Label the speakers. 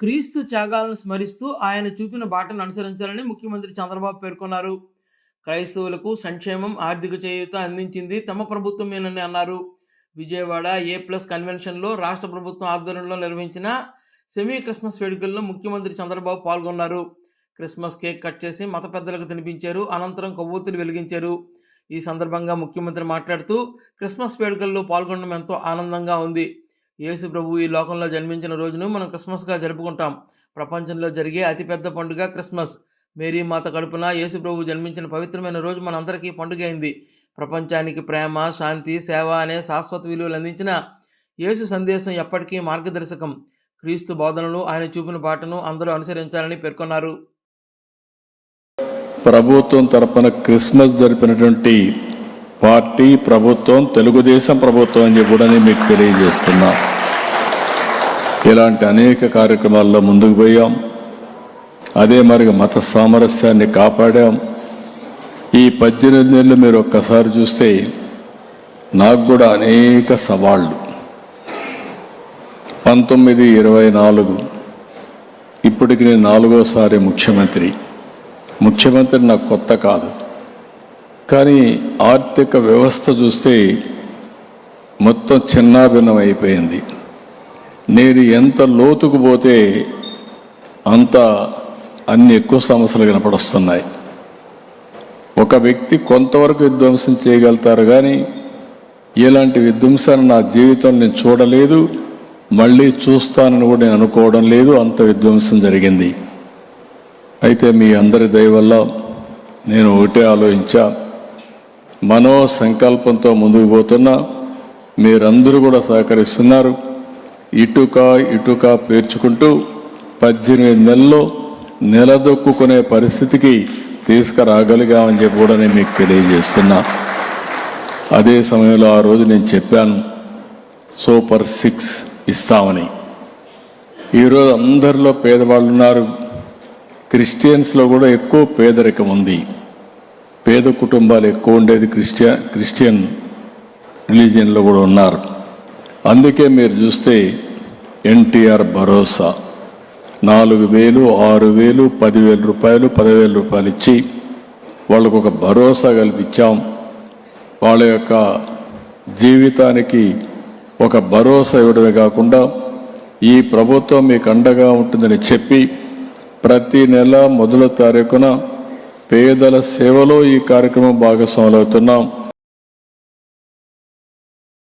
Speaker 1: క్రీస్తు త్యాగాలను స్మరిస్తూ ఆయన చూపిన బాటను అనుసరించాలని ముఖ్యమంత్రి చంద్రబాబు పేర్కొన్నారు. క్రైస్తవులకు సంక్షేమం ఆర్థిక చేయూత అందించింది తమ ప్రభుత్వమేనని అన్నారు. విజయవాడ ఏ ప్లస్ కన్వెన్షన్లో రాష్ట్ర ప్రభుత్వం ఆధ్వర్యంలో నిర్వహించిన సెమీ క్రిస్మస్ వేడుకల్లో ముఖ్యమంత్రి చంద్రబాబు పాల్గొన్నారు. క్రిస్మస్ కేక్ కట్ చేసి మత పెద్దలకు తినిపించారు. అనంతరం కొవ్వొత్తులు వెలిగించారు. ఈ సందర్భంగా ముఖ్యమంత్రి మాట్లాడుతూ క్రిస్మస్ వేడుకల్లో పాల్గొనడం ఎంతో ఆనందంగా ఉంది. యేసు ప్రభు ఈ లోకంలో జన్మించిన రోజును మనం క్రిస్మస్గా జరుపుకుంటాం. ప్రపంచంలో జరిగే అతిపెద్ద పండుగ క్రిస్మస్. మేరీ మాత కడుపున యేసు ప్రభు జన్మించిన పవిత్రమైన రోజు మనందరికీ పండుగ అయింది. ప్రపంచానికి ప్రేమ శాంతి సేవ అనే శాశ్వత విలువలు అందించిన యేసు సందేశం ఎప్పటికీ మార్గదర్శకం. క్రీస్తు బోధనలు ఆయన చూపిన బాటను అందరూ అనుసరించాలని పేర్కొన్నారు.
Speaker 2: ప్రభుత్వం తరపున క్రిస్మస్ జరిపినటువంటి పార్టీ ప్రభుత్వం తెలుగుదేశం ప్రభుత్వం అని చెప్పి కూడా నేను మీకు తెలియజేస్తున్నా. ఇలాంటి అనేక కార్యక్రమాల్లో ముందుకు పోయాం. అదే మరి మత సామరస్యాన్ని కాపాడాం. ఈ పద్దెనిమిది నెలలు మీరు ఒక్కసారి చూస్తే నాకు కూడా అనేక సవాళ్ళు పంతొమ్మిది ఇరవై నాలుగు. ఇప్పటికి నేను నాలుగోసారి ముఖ్యమంత్రి. ముఖ్యమంత్రి నాకు కొత్త కాదు. కానీ ఆర్థిక వ్యవస్థ చూస్తే మొత్తం చిన్నాభిన్నం అయిపోయింది నేను ఎంత లోతుకు పోతే అంత అన్ని ఎక్కువ సమస్యలు కనపడొస్తున్నాయి. ఒక వ్యక్తి కొంతవరకు విధ్వంసం చేయగలుగుతారు కానీ ఇలాంటి విధ్వంసాన్ని నా జీవితం నేను చూడలేదు మళ్ళీ చూస్తానని కూడా నేను అనుకోవడం లేదు అంత విధ్వంసం జరిగింది. అయితే మీ అందరి దయ వల్ల నేను ఒకటే ఆలోచించా మనో సంకల్పంతో ముందుకు పోతున్నా. మీరందరూ కూడా సహకరిస్తున్నారు. ఇటుక ఇటుక పేర్చుకుంటూ పద్దెనిమిది నెలల్లో నిలదొక్కునే పరిస్థితికి తీసుకురాగలిగామని చెప్పి కూడా నేను మీకు తెలియజేస్తున్నా. అదే సమయంలో ఆ రోజు నేను చెప్పాను సూపర్ సిక్స్ ఇస్తామని. ఈరోజు అందరిలో పేదవాళ్ళు ఉన్నారు. క్రిస్టియన్స్లో కూడా ఎక్కువ పేదరికం ఉంది. పేద కుటుంబాలు ఎక్కువ ఉండేది క్రిస్టియన్ క్రిస్టియన్ రిలీజియన్లో కూడా ఉన్నారు. అందుకే మీరు చూస్తే ఎన్టీఆర్ భరోసా. నాలుగు వేలు ఆరు వేలు పదివేల రూపాయలు పదివేల రూపాయలు ఇచ్చి వాళ్ళకు ఒక భరోసా కల్పించాం. వాళ్ళ యొక్క జీవితానికి ఒక భరోసా ఇవ్వడమే కాకుండా ఈ ప్రభుత్వం మీకు అండగా ఉంటుందని చెప్పి ప్రతి నెల మొదల తారీఖున పేదల సేవలో ఈ కార్యక్రమం భాగస్వాములు అవుతున్నాం